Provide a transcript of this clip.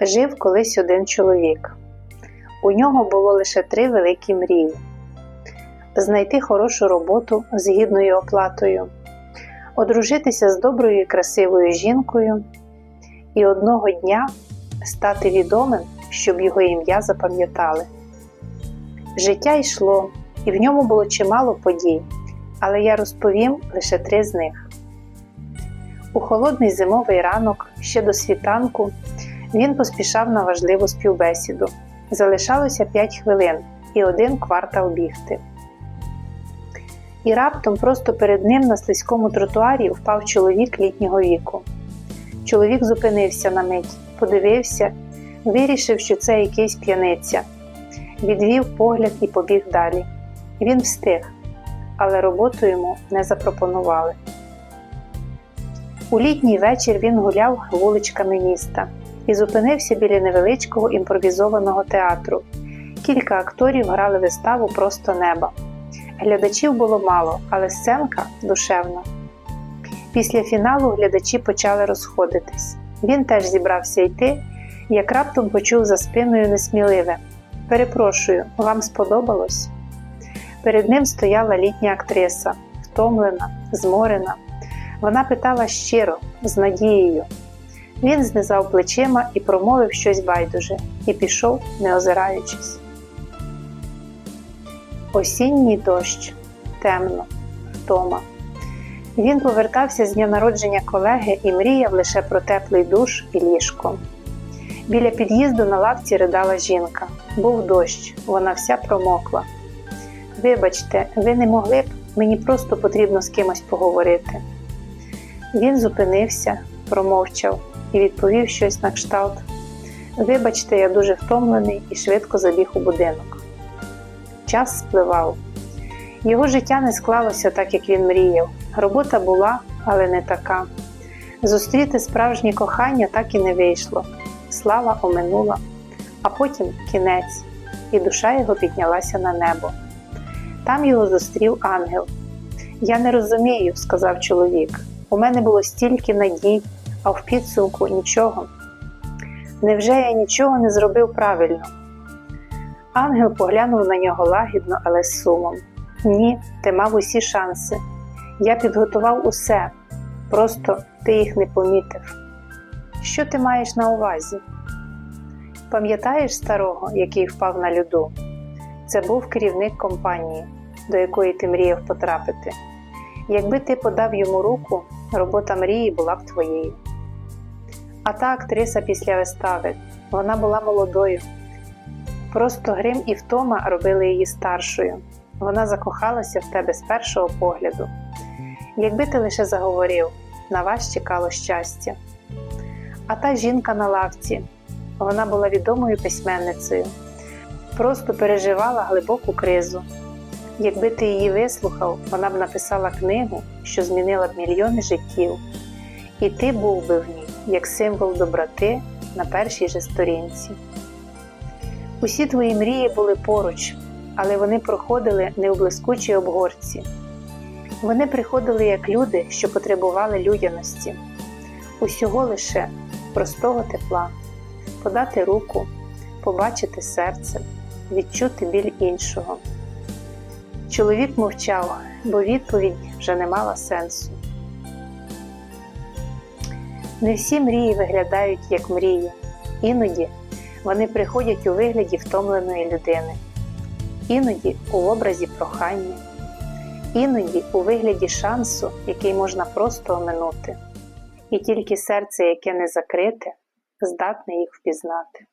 Жив колись один чоловік. У нього було лише три великі мрії: знайти хорошу роботу з гідною оплатою, одружитися з доброю і красивою жінкою і одного дня стати відомим, щоб його ім'я запам'ятали. Життя йшло, і в ньому було чимало подій, але я розповім лише три з них. У холодний зимовий ранок, ще до світанку, він поспішав на важливу співбесіду. Залишалося 5 хвилин і один квартал бігти. І раптом просто перед ним на слизькому тротуарі впав чоловік літнього віку. Чоловік зупинився на мить, подивився, вирішив, що це якийсь п'яниця. Відвів погляд і побіг далі. Він встиг, але роботу йому не запропонували. У літній вечір він гуляв вуличками міста і зупинився біля невеличкого імпровізованого театру. Кілька акторів грали виставу просто неба. Глядачів було мало, але сценка душевна. Після фіналу глядачі почали розходитись. Він теж зібрався йти, як раптом почув за спиною несміливе. Перепрошую, вам сподобалось? Перед ним стояла літня актриса, втомлена, зморена. Вона питала щиро, з надією. Він знизав плечима і промовив щось байдуже, і пішов, не озираючись. Осінній дощ, темно, втома. Він повертався з дня народження колеги і мріяв лише про теплий душ і ліжко. Біля під'їзду на лавці ридала жінка. Був дощ, вона вся промокла. Вибачте, ви не могли б, мені просто потрібно з кимось поговорити. Він зупинився, промовчав і відповів щось на кшталт. Вибачте, я дуже втомлений і швидко забіг у будинок. Час спливав. Його життя не склалося так, як він мріяв. Робота була, але не така. Зустріти справжнє кохання так і не вийшло. Слава оминула, а потім кінець, і душа його піднялася на небо. Там його зустрів ангел. Я не розумію, сказав чоловік. У мене було стільки надій, а в підсумку нічого. Невже я нічого не зробив правильно? Ангел поглянув на нього лагідно, але з сумом. Ні, ти мав усі шанси. Я підготував усе, просто ти їх не помітив. Що ти маєш на увазі? Пам'ятаєш старого, який впав на льоду? Це був керівник компанії, до якої ти мріяв потрапити. Якби ти подав йому руку, робота мрії була б твоєю. А та актриса після вистави, вона була молодою. Просто грим і втома робили її старшою. Вона закохалася в тебе з першого погляду. Якби ти лише заговорив, на вас чекало щастя. А та жінка на лавці, вона була відомою письменницею, просто переживала глибоку кризу. Якби ти її вислухав, вона б написала книгу, що змінила б мільйони життів, і ти був би в ній як символ доброти на першій же сторінці. Усі твої мрії були поруч, але вони проходили не у блискучій обгорці. Вони приходили як люди, що потребували людяності, усього лише простого тепла, подати руку, побачити серце, відчути біль іншого. Чоловік мовчав, бо відповідь вже не мала сенсу. Не всі мрії виглядають як мрії, іноді вони приходять у вигляді втомленої людини, іноді у образі прохання, іноді у вигляді шансу, який можна просто оминути, і тільки серце, яке не закрите, здатне їх впізнати.